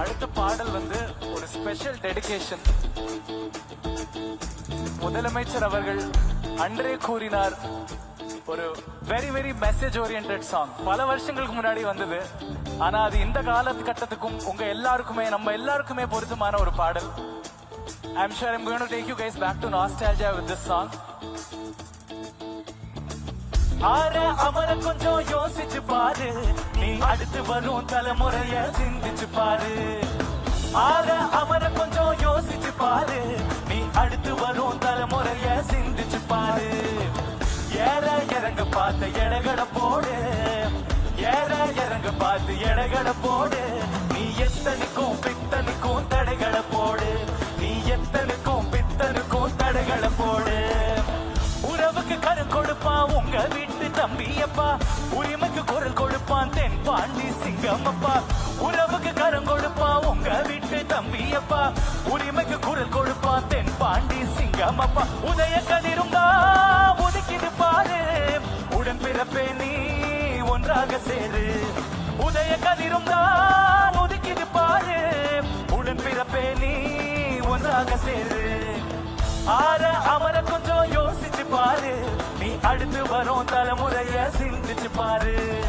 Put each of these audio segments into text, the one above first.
அடுத்த பாடல் வந்து ஒரு ஸ்பெஷல் டெடிகேஷன் முதலமைச்சர் அவர்கள் அன்றே கூறினார் ஒரு very very message oriented song பல வருஷங்களுக்கு முன்னாடி வந்தது. ஆனா அது இந்த காலகட்டத்துக்கும் உங்க எல்லாருக்குமே நம்ம எல்லாருக்குமே பொருத்தமான ஒரு பாடல். I'm sure I'm going to take you guys back to nostalgia with this song ஆற அவரை கொஞ்சம் யோசிச்சு பாரு. நீ அடுத்து வரும் தலைமுறைய சிந்திச்சு பாரு. ஆற அவரை கொஞ்சம் யோசிச்சு பாரு. நீ அடுத்து வரும் தலைமுறைய சிந்திச்சு பாரு. ஏற இறங்க பார்த்து எடகட போடு. ஏற இறங்க பார்த்து எடகட போடு. நீ எத்தனை கரு உங்க வீட்டு தம்பியப்பா. உரிமைக்கு குரல் கொடுப்பான் தென் பாண்டி சிங்கமப்பா. உறவுக்கு கரம் கொடுப்பா உங்க வீட்டு தம்பியப்பா. உரிமைக்கு குரல் கொடுப்பான் தென் பாண்டி சிங்கமப்பா. உதய கதிருந்தா ஒதுக்கிது பாரு. உடன் பிறப்பே நீ ஒன்றாக சேரு. உதய கதிருந்தா ஒதுக்கிது பாரு. உடன் பிறப்பே நீ ஒன்றாக சேரு. ஆற அமர கொஞ்சம் சிந்திச்சு பாரு.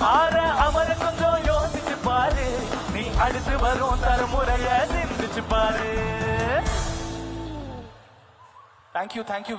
ஆற அவரை கொஞ்சம் யோசிச்சு பாரு. நீ அடுத்து வரும் தரமுறைய சிந்திச்சு பாரு. Thank you thank you